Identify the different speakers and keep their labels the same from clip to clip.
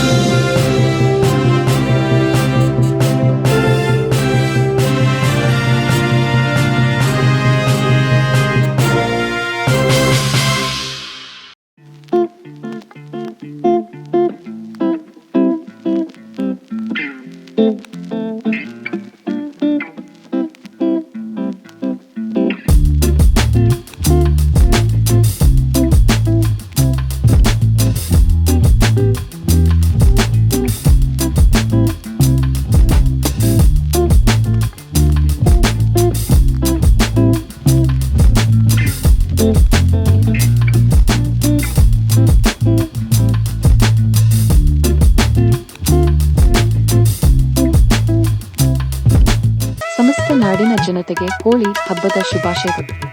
Speaker 1: ಸಮಸ್ತ ಜನತೆಗೆ ಹೋಳಿ ಹಬ್ಬದ ಶುಭಾಶಯಗಳು.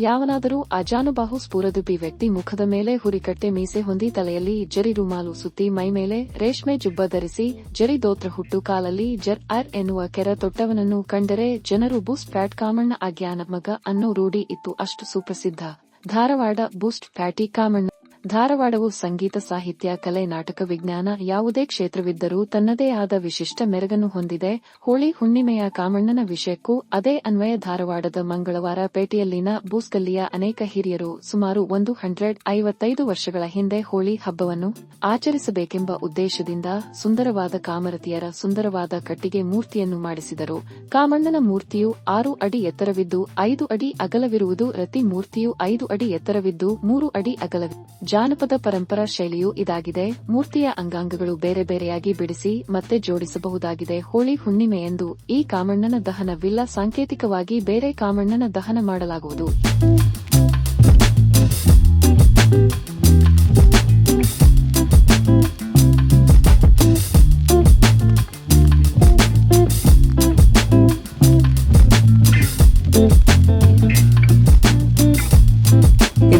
Speaker 1: ಯಾವನಾದರೂ ಅಜಾನುಬಾಹು ಸ್ಫೂರದುಬ್ಬಿ ವ್ಯಕ್ತಿ ಮುಖದ ಮೇಲೆ ಹುರಿಕಟ್ಟೆ ಮೀಸೆ ಹೊಂದಿ ತಲೆಯಲ್ಲಿ ಜರಿ ರುಮಾಲು ಸುತ್ತಿ ಮೈಮೇಲೆ ರೇಷ್ಮೆ ಜುಬ್ಬ ಧರಿಸಿ ಜರಿ ದೋತ್ರ ಹುಟ್ಟು ಕಾಲಲ್ಲಿ ಜರ್ ಆರ್ ಎನ್ನುವ ಕೆರ ತೊಟ್ಟವನನ್ನು ಕಂಡರೆ ಜನರು ಬೂಸ್ಟ್ ಪ್ಯಾಟ್ ಕಾಮಣ್ಣ ಅಜ್ಞಾನ ಮಗ ಅನ್ನೋ ರೂಢಿ ಇತ್ತು. ಅಷ್ಟು ಸುಪ್ರಸಿದ್ಧ. ಧಾರವಾಡ ಬೂಸ್ಟ್ ಪ್ಯಾಟಿ ಕಾಮಣ್ಣ ಧಾರವಾಡವು ಸಂಗೀತ, ಸಾಹಿತ್ಯ, ಕಲೆ, ನಾಟಕ, ವಿಜ್ಞಾನ ಯಾವುದೇ ಕ್ಷೇತ್ರವಿದ್ದರೂ ತನ್ನದೇ ಆದ ವಿಶಿಷ್ಟ ಮೆರಗನ್ನು ಹೊಂದಿದೆ. ಹೋಳಿ ಹುಣ್ಣಿಮೆಯ ಕಾಮಣ್ಣನ ವಿಷಯಕ್ಕೂ ಅದೇ ಅನ್ವಯ ಧಾರವಾಡದ ಮಂಗಳವಾರ ಪೇಟೆಯಲ್ಲಿನ ಬೂಸ್ಕಲ್ಲಿಯ ಅನೇಕ ಹಿರಿಯರು ಸುಮಾರು ಒಂದು ಹಂಡ್ರೆಡ್ ಐವತ್ತೈದು ವರ್ಷಗಳ ಹಿಂದೆ ಹೋಳಿ ಹಬ್ಬವನ್ನು ಆಚರಿಸಬೇಕೆಂಬ ಉದ್ದೇಶದಿಂದ ಸುಂದರವಾದ ಕಾಮರತಿಯರ ಸುಂದರವಾದ ಕಟ್ಟಿಗೆ ಮೂರ್ತಿಯನ್ನು ಮಾಡಿಸಿದರು. ಕಾಮಣ್ಣನ ಮೂರ್ತಿಯು ಆರು ಅಡಿ ಎತ್ತರವಿದ್ದು ಐದು ಅಡಿ ಅಗಲವಿರುವುದು, ರತಿ ಮೂರ್ತಿಯು ಐದು ಅಡಿ ಎತ್ತರವಿದ್ದು ಮೂರು ಅಡಿ ಅಗಲವಿ ಜಾನಪದ ಪರಂಪರಾ ಶೈಲಿಯು ಇದಾಗಿದೆ. ಮೂರ್ತಿಯ ಅಂಗಾಂಗಗಳು ಬೇರೆ ಬೇರೆಯಾಗಿ ಬಿಡಿಸಿ ಮತ್ತೆ ಜೋಡಿಸಬಹುದಾಗಿದೆ. ಹೋಳಿ ಹುಣ್ಣಿಮೆಯೆಂದು ಈ ಕಾಮಣ್ಣನ ದಹನವಿಲ್ಲ. ಸಾಂಕೇತಿಕವಾಗಿ ಬೇರೆ ಕಾಮಣ್ಣನ ದಹನ ಮಾಡಲಾಗುವುದು.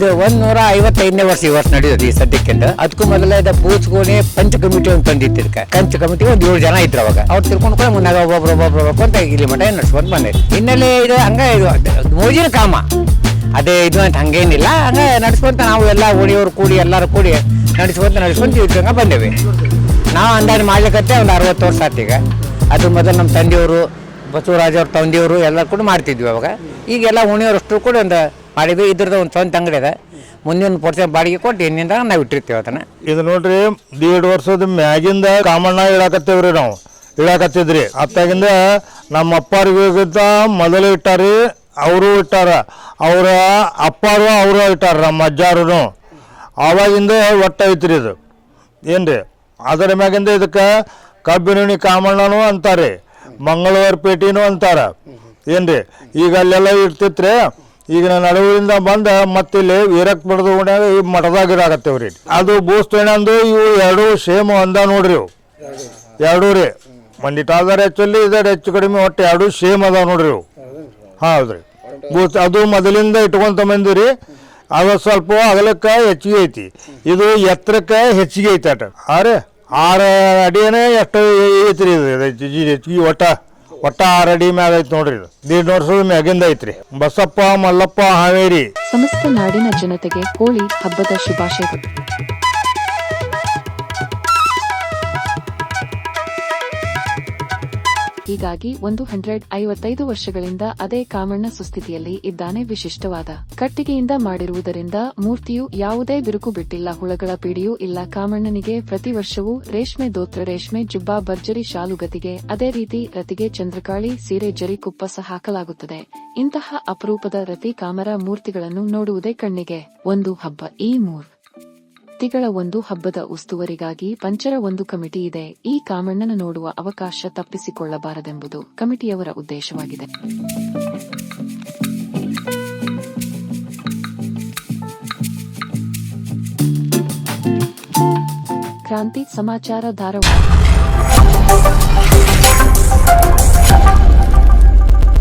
Speaker 2: ಇದು ಒಂದ್ ನೂರ ಐವತ್ತೈದನೇ ವರ್ಷ ವರ್ಷ ನಡೆಯೋದು ಈ ಸದ್ಯಕ್ಕೆ ಅದಕ್ಕೂ ಮೊದಲೇ ಇದ ಬೂಚ್ಗೋಣಿ ಪಂಚ ಕಮಿಟಿ ಒಂದು ತಂದಿತ್ತು ಇದಕ್ಕೆ ಕಂಚ ಕಮಿಟಿ ಒಂದು ಏಳು ಜನ ಇದ್ರು ಅವಾಗ. ಅವ್ರು ತಿಳ್ಕೊಂಡು ಕೂಡ ಮುನ್ನಾಗ ಒಬ್ಬೊಬ್ರು ಒಬ್ಬೊಬ್ರು ಅಂತ ಇಲ್ಲಿ ಮಠ ನಡ್ಸ್ಕೊಂಡು ಬಂದೆ. ಹಿನ್ನೆಲೆ ಇದು ಹಂಗ ಇದು ಮೋಜಿನ ಕಾಮ. ಅದೇ ಇದು ಅಂತ ಹಂಗೇನಿಲ್ಲ. ಹಂಗ ನಡ್ಸ್ಕೊಂತ ನಾವು ಎಲ್ಲ ಓಣಿಯವ್ರು ಕೂಡಿ ಎಲ್ಲರೂ ಕೂಡಿ ನಡ್ಸ್ಕೊಂತ ನಡ್ಸ್ಕೊಂತ ಇದ್ದಂಗ ಬಂದೇವಿ. ನಾವು ಅಂದಾಜು ಮಾಡ್ಲಿಕ್ಕತ್ತೆ ಒಂದು ಅರವತ್ತು ವರ್ಷ ಈಗ. ಅದು ಮೊದಲು ನಮ್ಮ ತಂದೆಯವರು ಬಸವರಾಜ್ ಅವ್ರ ತಂದೆಯವರು ಎಲ್ಲ ಕೂಡ ಮಾಡ್ತಿದ್ವಿ ಅವಾಗ. ಈಗೆಲ್ಲ ಓಣಿಯವ್ರು ಕೂಡ ಒಂದು ಮಾಡಿದ್ವಿ, ಇದ್ರದ್ದು ಒಂದು ಸ್ವಂತ ಅಂಗಡಿ ಇದೆ ಮುಂದಿನ ಪರ್ಸೆಂಟ್ ಬಾಡಿಗೆ ಕೊಟ್ಟು ಇನ್ನಿಂದ ನಾವು ಇಟ್ಟಿರ್ತೀವಿ ಅದನ್ನ.
Speaker 3: ಇದು ನೋಡ್ರಿ, ದೀಡ್ ವರ್ಷದ ಮ್ಯಾಗಿಂದ ಕಾಮಣ್ಣ ರೀ ನಾವು. ಇಡಾಕತ್ತಿದ್ರಿ. ಅತ್ತಾಗಿಂದ ನಮ್ಮ ಅಪ್ಪಾರಿಗಿಂತ ಮೊದಲು ಇಟ್ಟಾರಿ, ಅವರು ಇಟ್ಟಾರ. ಅವರ ಅಪ್ಪಾರು ಅವರು ಇಟ್ಟಾರ ನಮ್ಮ ಅಜ್ಜಾರು ಆವಾಗಿಂದ ಒಟ್ಟ ಐತ್ರಿ ಇದು. ಏನ್ರಿ? ಅದರ ಮ್ಯಾಗಿಂದ ಇದಕ್ಕೆ ಕಬ್ಬಿಣಿ ಕಾಮಣ್ಣನೂ ಅಂತಾರೆ, ಮಂಗಳವಾರ ಪೇಟಿನೂ ಏನು ರೀ ಈಗ ಅಲ್ಲೆಲ್ಲ ಇರ್ತಿತ್ರಿ ಈಗ ನಾನು ಅಳುವಿಂದ ಬಂದ ಮತ್ತಿಲ್ಲಿ ವೀರಕ್ ಬಡ್ದು ಓಣ್ಯಾಗ ಈ ಮಠದಾಗ ಇರಾಕತ್ತೇವ್ರಿ ಅದು ಬೂಸ್ತೇಣಂದು ಇವು ಎರಡು ಸೇಮ್ ಅಂದ ನೋಡ್ರಿ ಇವು. ಎರಡೂ ರೀ. ಆಧಾರ ಹೆಚ್ಚಲ್ಲಿ ಇದರ ಹೆಚ್ಚು ಕಡಿಮೆ, ಒಟ್ಟು ಎರಡು ಸೇಮ್ ಅದಾವ ನೋಡ್ರಿ ಇವು. ಹೌದ್ರಿ. ಭೂಸ್ ಅದು ಮೊದಲಿಂದ ಇಟ್ಕೊಂತ ಬಂದಿರಿ. ಅದು ಸ್ವಲ್ಪ ಅಗಲಕ್ಕೆ ಹೆಚ್ಚಿಗೆ ಐತಿ. ಇದು ಎತ್ತರಕ್ಕೆ ಹೆಚ್ಚಿಗೆ ಐತಿ ಅಟ ಆರೆ ಆರು ಅಡಿಯೇ ಎಷ್ಟು ಐತ್ರಿ ಇದು. ಹೆಚ್ಚಿಗೆ ಒಟ್ಟ ಒಟ್ಟ ರೆಡಿ ಮ್ಯಾಗ ಐತಿ ನೋಡ್ರಿ ದೀಡ್ ವರ್ಷದ ಮ್ಯಾಗಿಂದ ಐತ್ರಿ. ಬಸಪ್ಪ, ಮಲ್ಲಪ್ಪ, ಹಾವೇರಿ.
Speaker 1: ಸಮಸ್ತ ನಾಡಿನ ಜನತೆಗೆ ಹೋಳಿ ಹಬ್ಬದ ಶುಭಾಶಯಗಳು. ಹೀಗಾಗಿ ಒಂದು ಹಂಡ್ರೆಡ್ ಐವತ್ತೈದು ವರ್ಷಗಳಿಂದ ಅದೇ ಕಾಮಣ್ಣ ಸುಸ್ಥಿತಿಯಲ್ಲಿ ಇದ್ದಾನೆ ವಿಶಿಷ್ಟವಾದ. ಕಟ್ಟಿಗೆಯಿಂದ ಮಾಡಿರುವುದರಿಂದ ಮೂರ್ತಿಯು ಯಾವುದೇ ಬಿರುಕು ಬಿಟ್ಟಿಲ್ಲ, ಹುಳಗಳ ಪಿಡಿಯೂ ಇಲ್ಲ. ಕಾಮಣ್ಣನಿಗೆ ಪ್ರತಿ ವರ್ಷವೂ ರೇಷ್ಮೆ ದೋತ್ರ, ರೇಷ್ಮೆ ಜುಬ್ಬಾ, ಭರ್ಜರಿ ಶಾಲುಗತಿಗೆ ಅದೇ ರೀತಿ ರತಿಗೆ ಚಂದ್ರಕಾಳಿ, ಸೀರೆ, ಜರಿ ಕುಪ್ಪಸ ಹಾಕಲಾಗುತ್ತದೆ. ಇಂತಹ ಅಪರೂಪದ ರತಿ ಕಾಮರ ಮೂರ್ತಿಗಳನ್ನು ನೋಡುವುದೇ ಕಣ್ಣಿಗೆ ಒಂದು ಹಬ್ಬ. ಈ ಮೂರ್ ವ್ಯಕ್ತಿಗಳ ಒಂದು ಹಬ್ಬದ ಉಸ್ತುವರಿಗಾಗಿ ಪಂಚರ ಒಂದು ಕಮಿಟಿ ಇದೆ. ಈ ಕಾಮಣ್ಣನ ನೋಡುವ ಅವಕಾಶ ತಪ್ಪಿಸಿಕೊಳ್ಳಬಾರದೆಂಬುದು ಕಮಿಟಿಯವರ ಉದ್ದೇಶವಾಗಿದೆ. ಕ್ರಾಂತಿ ಸಮಾಚಾರ ಧಾರವಾಡ.